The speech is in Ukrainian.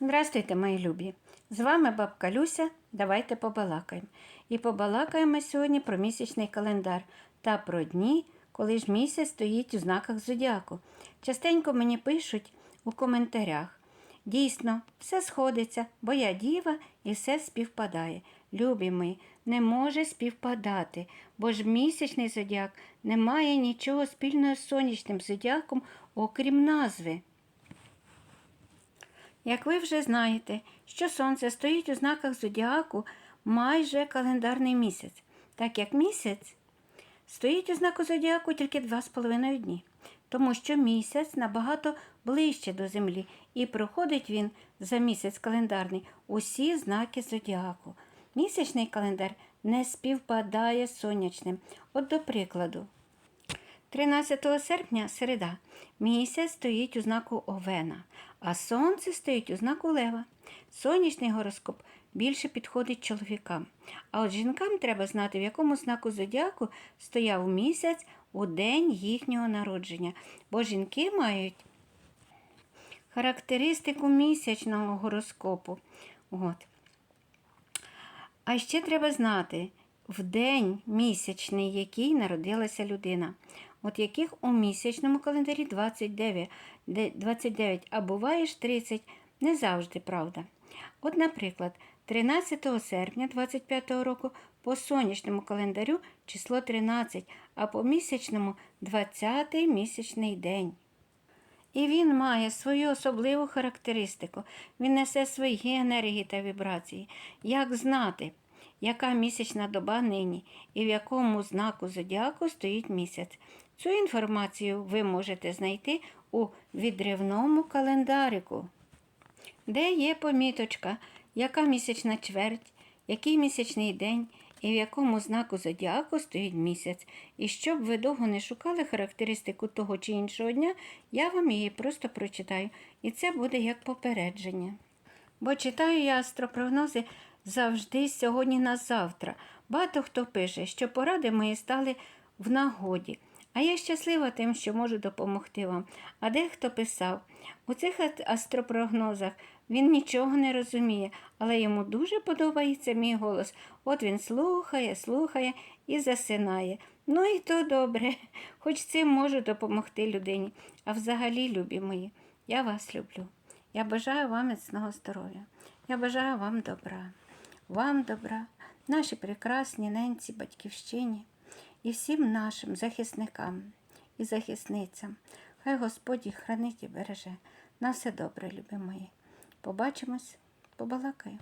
Здравствуйте, мої любі! З вами бабка Люся. Давайте побалакаємо. І побалакаємо сьогодні про місячний календар та про дні, коли ж місяць стоїть у знаках зодіаку. Частенько мені пишуть у коментарях. Дійсно, все сходиться, бо я діва і все співпадає. Любі мої, не може співпадати, бо ж місячний зодіак не має нічого спільного з сонячним зодіаком, окрім назви. Як ви вже знаєте, що сонце стоїть у знаках зодіаку майже календарний місяць, так як місяць стоїть у знаку зодіаку тільки два з половиною дні, тому що місяць набагато ближче до землі і проходить він за місяць календарний усі знаки зодіаку. Місячний календар не співпадає з сонячним. От до прикладу, 13 серпня середа. Місяць стоїть у знаку Овена, а сонце стоїть у знаку Лева. Сонячний гороскоп більше підходить чоловікам. А от жінкам треба знати, в якому знаку зодіаку стояв місяць у день їхнього народження. Бо жінки мають характеристику місячного гороскопу. От. А ще треба знати в день місячний, який народилася людина. От яких у місячному календарі 29, де 29 а буває ж 30, не завжди правда. От, наприклад, 13 серпня 25 року по сонячному календарю число 13, а по місячному 20 місячний день. І він має свою особливу характеристику. Він несе свої енергії та вібрації. Як знати, яка місячна доба нині і в якому знаку зодіаку стоїть місяць? Цю інформацію ви можете знайти у відривному календарику, де є поміточка, яка місячна чверть, який місячний день і в якому знаку зодіаку стоїть місяць. І щоб ви довго не шукали характеристику того чи іншого дня, я вам її просто прочитаю. І це буде як попередження. Бо читаю я астропрогнози завжди сьогодні на завтра. Багато хто пише, що поради мої стали в нагоді. А я щаслива тим, що можу допомогти вам. А дехто писав, у цих астропрогнозах він нічого не розуміє, але йому дуже подобається мій голос. От він слухає, слухає і засинає. Ну і то добре, хоч цим можу допомогти людині. А взагалі, любі мої, я вас люблю. Я бажаю вам міцного здоров'я. Я бажаю вам добра, вам добра, наші прекрасні ненці, батьківщині і всім нашим захисникам і захисницям. Хай Господь їх хранить і береже. На все добре, любі мої. Побачимось, побалакаю.